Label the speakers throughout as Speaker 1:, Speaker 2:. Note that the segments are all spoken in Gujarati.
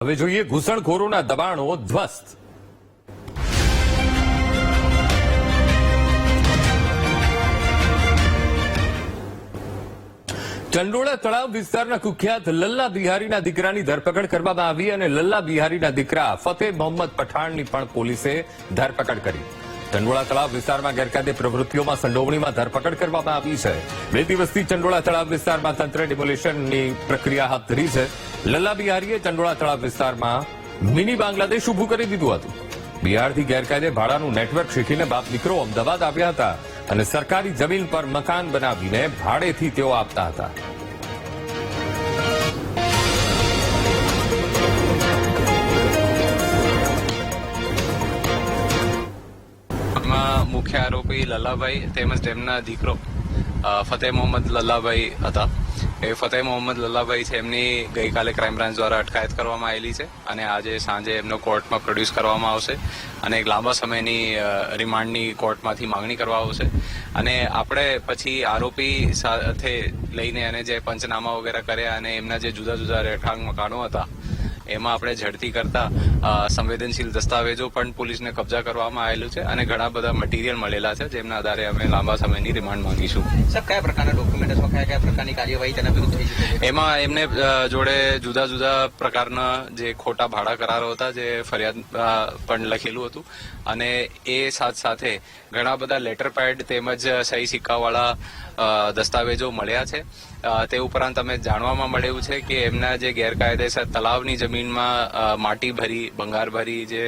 Speaker 1: હવે જોઈએ ઘૂસણખોરોના દબાણો ધ્વસ્ત. ચંડોળા તળાવ વિસ્તારના કુખ્યાત લલ્લા બિહારીના દીકરાની ધરપકડ કરવામાં આવી અને લલ્લા બિહારીના દીકરા ફતેહ મોહમ્મદ પઠાણની પણ પોલીસે ધરપકડ કરી. ચંડોળા તળાવ વિસ્તારમાં ગેરકાયદે પ્રવૃત્તિઓમાં સંડોવણીમાં ધરપકડ કરવામાં આવી છે. બે દિવસથી ચંડોળા તળાવ વિસ્તારમાં તંત્ર ડિમોલિશનની પ્રક્રિયા હાથ ધરી છે. લલ્લા બિહારીએ ચંડોળા તળાવ વિસ્તારમાં મિની બાંગ્લાદેશ ઉભું કરી દીધું હતું. બિહારથી ગેરકાયદે ભાડાનું નેટવર્ક શીખીને બાપ દીકરો અમદાવાદ આવ્યા હતા અને સરકારી જમીન પર મકાન બનાવીને ભાડેથી તેઓ આપતા હતા.
Speaker 2: એમાં મુખ્ય આરોપી લલ્લાભાઈ તેમજ તેમના દીકરો ફતેહ મોહમ્મદ લલ્લાભાઈ હતા. એ ફતેહ મોહમ્મદ લલ્લાભાઈ છે, એમની ગઈકાલે ક્રાઇમ બ્રાન્ચ દ્વારા અટકાયત કરવામાં આવેલી છે અને આજે સાંજે એમનો કોર્ટમાં પ્રોડ્યુસ કરવામાં આવશે અને એક લાંબા સમયની રિમાન્ડની કોર્ટમાંથી માંગણી કરવા આવશે. અને આપણે પછી આરોપી સાથે લઈને અને જે પંચનામા વગેરે કર્યા અને એમના જે જુદા જુદા રહેઠાણ મકાનો હતા એમાં આપણે ઝડપી કરતા સંવેદનશીલ દસ્તાવેજો પણ પોલીસને કબજા કરવામાં આવેલું છે અને ઘણા બધા મટીરીયલ મળેલા છે જેમના આધારે અમે લાંબા સમયની રિમાન્ડ માંગીશું.
Speaker 3: સર કયા પ્રકારના ડોક્યુમેન્ટ્સમાં કયા કયા પ્રકારની કાર્યવાહી તેના વિરુદ્ધ થઈ છે?
Speaker 2: એમાં એમને જોડે જુદા જુદા પ્રકારના જે ખોટા ભાડા કરારો હતા જે ફરિયાદ પણ લખેલું હતું. અને એ સાથ સાથે ઘણા બધા લેટર પેડ તેમજ સહી સિક્કાવાળા દસ્તાવેજો મળ્યા છે. તે ઉપરાંત અમે જાણવામાં મળ્યું છે કે એમના જે ગેરકાયદેસર તલાવની જમીનમાં માટી ભરી, ભંગાર ભરી જે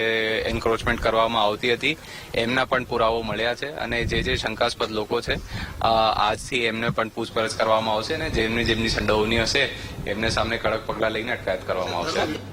Speaker 2: એન્ક્રોચમેન્ટ કરવામાં આવતી હતી, એમના પણ પુરાવો મળ્યા છે અને જે જે શંકાસ્પદ લોકો છે આજથી એમને પણ પૂછપરછ કરવામાં આવશે અને જેમની જેમની સંડોવણી હશે, એમને સામે કડક પગલાં લઈને અટકાયત કરવામાં આવશે.